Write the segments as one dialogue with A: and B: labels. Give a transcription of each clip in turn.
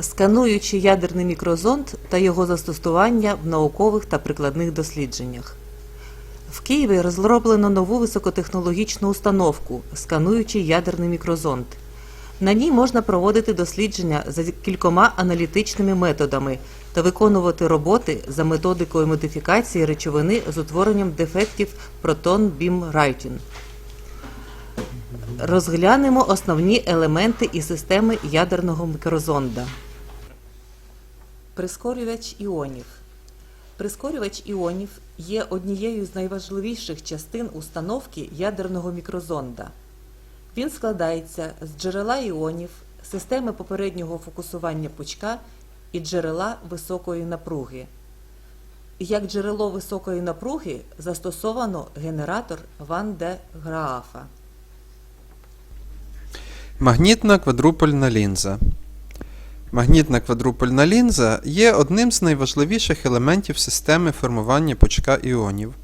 A: скануючи ядерний мікрозонд та його застосування в наукових та прикладних дослідженнях. В Києві розроблено нову високотехнологічну установку, скануючий ядерний мікрозонд. На ній можна проводити дослідження за кількома аналітичними методами та виконувати роботи за методикою модифікації речовини з утворенням дефектів протон бім райтін Розглянемо основні елементи і системи ядерного мікрозонда. Прискорювач іонів. Прискорювач іонів є однією з найважливіших частин установки ядерного мікрозонда. Він складається з джерела іонів, системи попереднього фокусування пучка і джерела високої напруги. Як джерело високої напруги застосовано генератор Ван де Граафа.
B: Магнітна квадрупольна лінза. Магнітна квадрупольна лінза є одним з найважливіших елементів системи формування пучка іонів.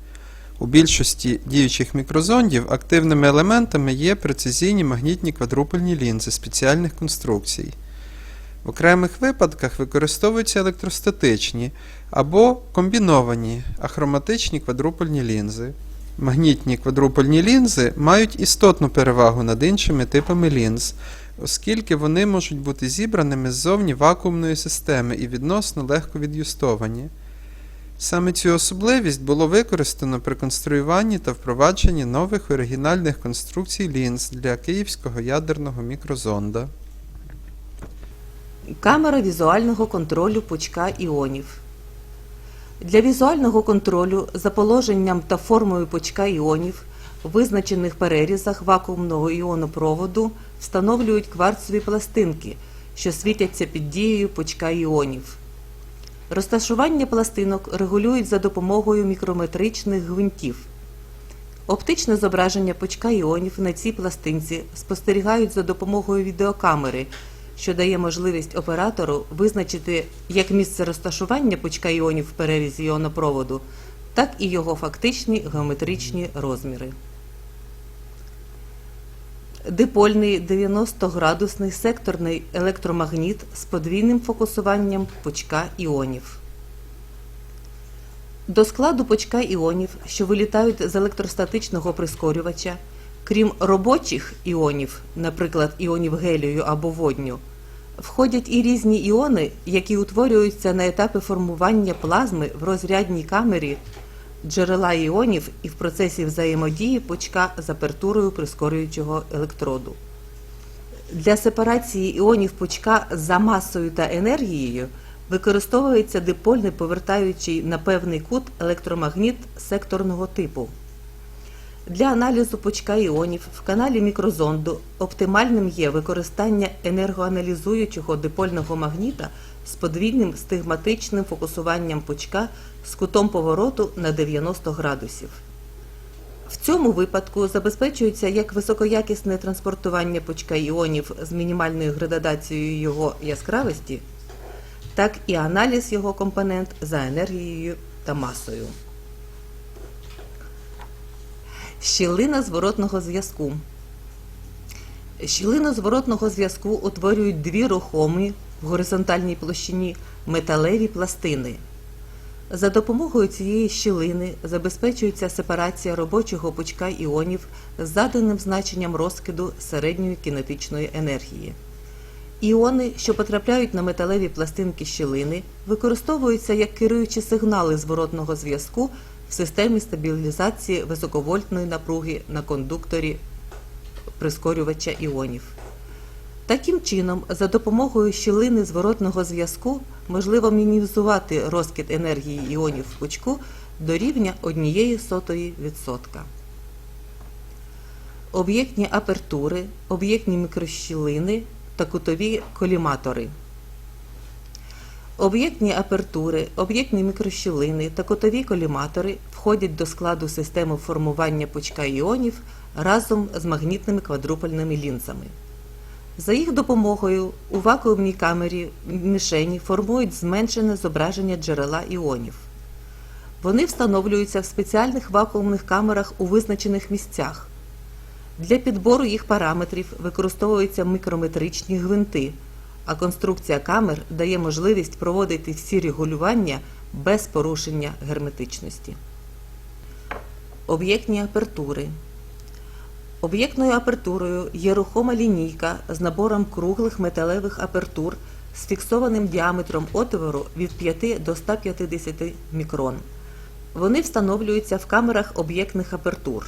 B: У більшості діючих мікрозондів активними елементами є прецизійні магнітні квадрупольні лінзи спеціальних конструкцій. В окремих випадках використовуються електростатичні або комбіновані ахроматичні квадрупольні лінзи. Магнітні квадрупольні лінзи мають істотну перевагу над іншими типами лінз, оскільки вони можуть бути зібраними ззовні вакуумної системи і відносно легко від'юстовані. Саме цю особливість було використано при конструюванні та впровадженні нових оригінальних конструкцій лінз для київського ядерного мікрозонда.
A: Камера візуального контролю пучка іонів. Для візуального контролю за положенням та формою пучка іонів в визначених перерізах вакуумного іонопроводу встановлюють кварцеві пластинки, що світяться під дією пучка іонів. Розташування пластинок регулюють за допомогою мікрометричних гвинтів. Оптичне зображення пучка іонів на цій пластинці спостерігають за допомогою відеокамери, що дає можливість оператору визначити як місце розташування пучка іонів в перерізі іонопроводу, так і його фактичні геометричні розміри. Дипольний 90-градусний секторний електромагніт з подвійним фокусуванням пучка іонів. До складу пучка іонів, що вилітають з електростатичного прискорювача, крім робочих іонів, наприклад, іонів гелію або водню, входять і різні іони, які утворюються на етапі формування плазми в розрядній камері джерела іонів і в процесі взаємодії пучка з апертурою прискорюючого електроду. Для сепарації іонів пучка за масою та енергією використовується дипольний повертаючий на певний кут електромагніт секторного типу. Для аналізу пучка іонів в каналі мікрозонду оптимальним є використання енергоаналізуючого дипольного магніта з подвійним стигматичним фокусуванням пучка з кутом повороту на 90 градусів. В цьому випадку забезпечується як високоякісне транспортування пучка іонів з мінімальною градацією його яскравості, так і аналіз його компонент за енергією та масою. Щілина зворотного зв'язку. Щілину зворотного зв'язку утворюють дві рухомі в горизонтальній площині металеві пластини. За допомогою цієї щілини забезпечується сепарація робочого пучка іонів з заданим значенням розкиду середньої кінетичної енергії. Іони, що потрапляють на металеві пластинки щілини, використовуються як керуючі сигнали зворотного зв'язку в системі стабілізації високовольтної напруги на кондукторі прискорювача іонів. Таким чином, за допомогою щілини зворотного зв'язку можливо мінімізувати розкид енергії іонів в пучку до рівня 1,01%. Об'єктні апертури, об'єктні мікрощілини та кутові коліматори. Об'єктні апертури, об'єктні мікрощілини та кутові коліматори входять до складу системи формування пучка іонів разом з магнітними квадрупольними лінзами. За їх допомогою у вакуумній камері мішені формують зменшене зображення джерела іонів. Вони встановлюються в спеціальних вакуумних камерах у визначених місцях. Для підбору їх параметрів використовуються мікрометричні гвинти, а конструкція камер дає можливість проводити всі регулювання без порушення герметичності. Об'єктні апертури. Об'єктною апертурою є рухома лінійка з набором круглих металевих апертур з фіксованим діаметром отвору від 5 до 150 мікрон. Вони встановлюються в камерах об'єктних апертур.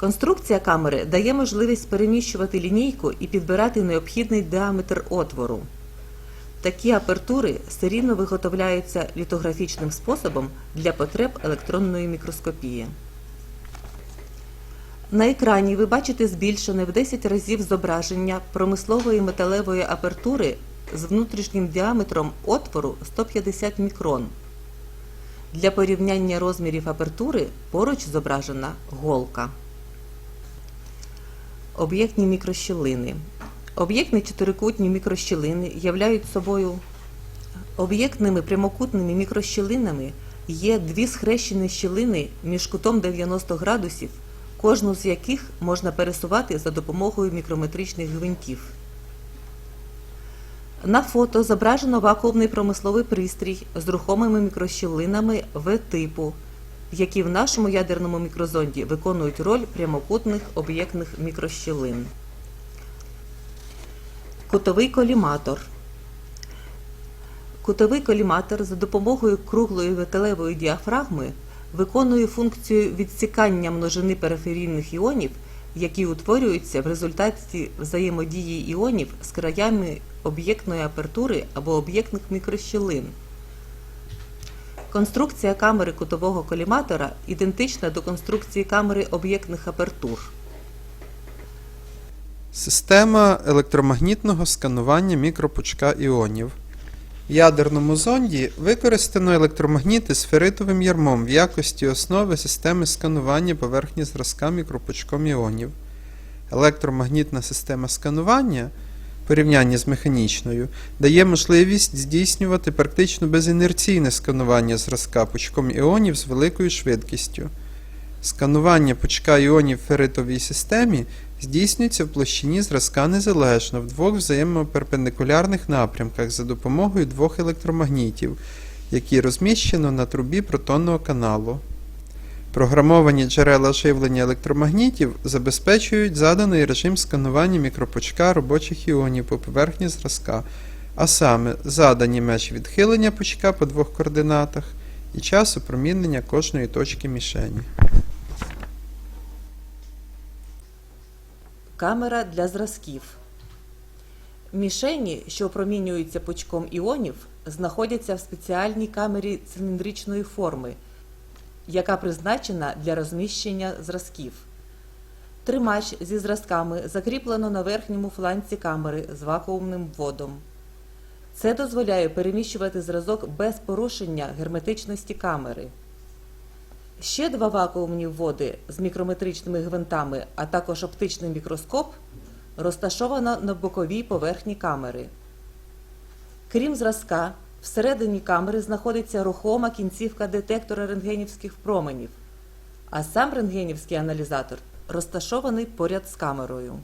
A: Конструкція камери дає можливість переміщувати лінійку і підбирати необхідний діаметр отвору. Такі апертури серійно виготовляються літографічним способом для потреб електронної мікроскопії. На екрані ви бачите збільшене в 10 разів зображення промислової металевої апертури з внутрішнім діаметром отвору 150 мікрон. Для порівняння розмірів апертури поруч зображена голка. Об'єктні мікрощілини. Об'єктні чотирикутні мікрощілини являють собою об'єктними прямокутними мікрощілинами є дві схрещені щілини між кутом 90 градусів, кожну з яких можна пересувати за допомогою мікрометричних гвинтів. На фото зображено вакуумний промисловий пристрій з рухомими мікрощілинами В-типу, які в нашому ядерному мікрозонді виконують роль прямокутних об'єктних мікрощілин. Кутовий коліматор. Кутовий коліматор за допомогою круглої металевої діафрагми виконує функцію відсікання множини периферійних іонів, які утворюються в результаті взаємодії іонів з краями об'єктної апертури або об'єктних мікрощілин. Конструкція камери кутового коліматора ідентична до конструкції камери об'єктних апертур.
B: Система електромагнітного сканування мікропучка іонів. В ядерному зонді використано електромагніти з феритовим ярмом в якості основи системи сканування поверхні зразка мікропучком іонів. Електромагнітна система сканування порівнянні з механічною дає можливість здійснювати практично безінерційне сканування зразка пучком іонів з великою швидкістю. Сканування пучка іонів в ферритовій системі здійснюється в площині зразка незалежно в двох взаємоперпендикулярних напрямках за допомогою двох електромагнітів, які розміщено на трубі протонного каналу. Програмовані джерела живлення електромагнітів забезпечують заданий режим сканування мікропучка робочих іонів по поверхні зразка, а саме задані межі відхилення пучка по двох координатах і час опромінення кожної точки мішені.
A: Камера для зразків. Мішені, що опромінюються пучком іонів, знаходяться в спеціальній камері циліндричної форми, яка призначена для розміщення зразків. Тримач зі зразками закріплено на верхньому фланці камери з вакуумним вводом. Це дозволяє переміщувати зразок без порушення герметичності камери. Ще два вакуумні вводи з мікрометричними гвинтами, а також оптичний мікроскоп розташовано на боковій поверхні камери. Крім зразка, всередині камери знаходиться рухома кінцівка детектора рентгенівських променів, а сам рентгенівський аналізатор розташований поряд з камерою.